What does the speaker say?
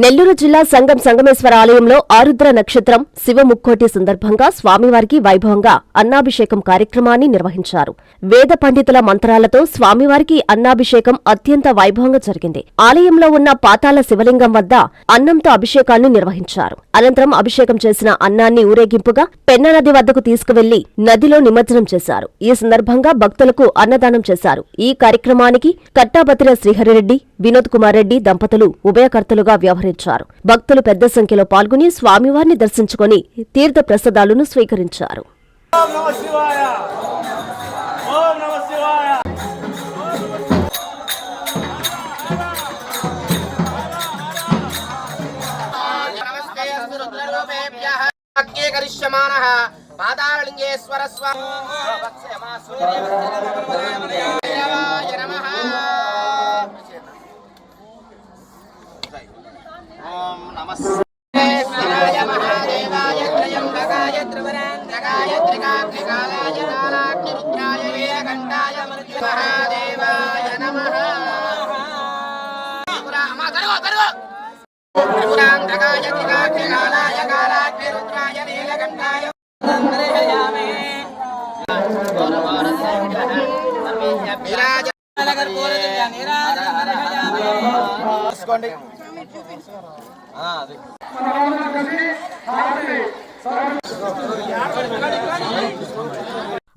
నెల్లూరు జిల్లా సంగం సంగమేశ్వర ఆలయంలో ఆరుద్ర నక్షత్రం శివముక్కోటి సందర్భంగా స్వామివారికి వైభవంగా అన్నాభిషేకం కార్యక్రమాన్ని నిర్వహించారు. వేద పండితుల మంత్రాలతో స్వామివారికి అన్నాభిషేకం అత్యంత వైభవంగా జరిగింది. ఆలయంలో ఉన్న పాతాళ శివలింగం వద్ద అన్నంతో అభిషేకాన్ని నిర్వహించారు. అనంతరం అభిషేకం చేసిన అన్నాన్ని ఊరేగింపుగా పెన్నా నది వద్దకు తీసుకువెళ్ళి నదిలో నిమజ్జనం చేశారు. ఈ సందర్భంగా భక్తులకు అన్నదానం చేశారు. ఈ కార్యక్రమానికి కట్టాబతిర శ్రీహరిరెడ్డి వినోద్ కుమార్ రెడ్డి దంపతులు ఉభయకర్తలుగా వ్యవహరించారు. భక్తులు పెద్ద సంఖ్యలో పాల్గొని స్వామివారిని దర్శించుకొని తీర్థ ప్రసాదాలను స్వీకరించారు. ఓం నమ త్రికాగ్నికాలాయ నారాగ్నిరుద్రాయ వీరకంఠాయ మృత్యు మహాదేవాయ నమః అమ్మా తరుగు తరుగు త్రిపురాంతకాయ あっこれ、これ、これ。